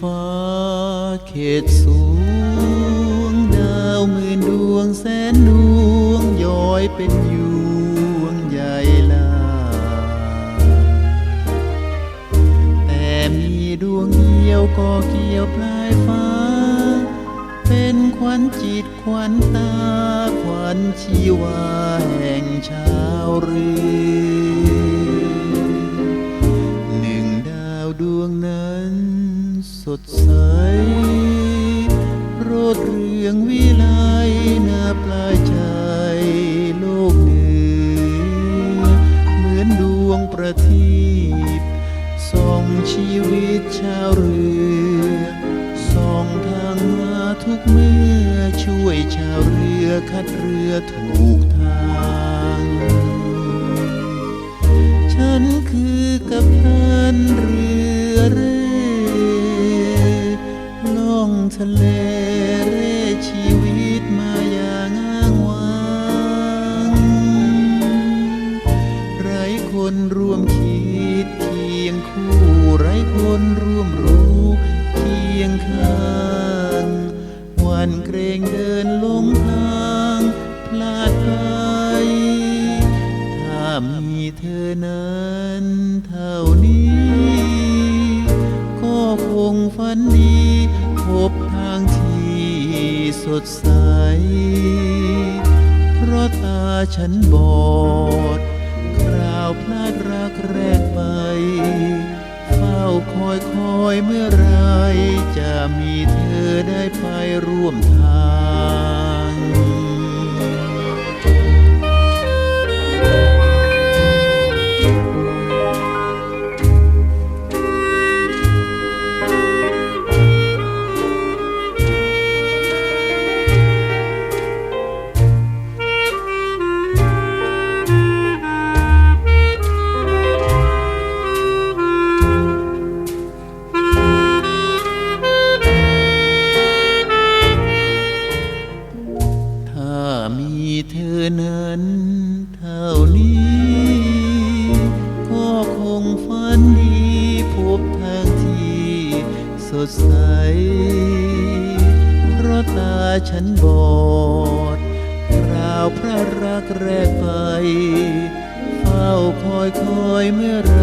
ฟ้าเขตสูง ดาวหมื่นดวงแสนดวงย้อยเป็นยวงใหญ่ลา แต่มีดวงเดียวก็เกี่ยวปลายฟ้า เป็นขวัญจิตขวัญตาขวัญชีวาแห่งชา สดใสโรดเรืองวิไลนาปลายใจโลกเหนือเหมือนดวงประทีปส่องชีวิตชาวเรือส่องทางมาทุกเมื่อช่วยชาวเรือคัดเรือถูกทางฉันคือกับตันเรือเร่ล่อ ทะเลเร่ชีวิตมาอย่างอ้างวางไร้คนร่วมคิดเคียงคู่ไร้คนร่วมรู้เคียงข้างวันเกรงเดินลงทางพลาดไปถ้ามีเธอนั้นเท่านี้ ก็คงฝันดี สดใส เพราะตาฉันบอด คราวพลาดรักแรกไป เฝ้าคอยคอยเมื่อไรจะมีเธอได้ไปร่วมทาง ดใส เพราะตาฉันบอดราวพระรักแรกไป เฝ้าคอยคอยเมื่อไร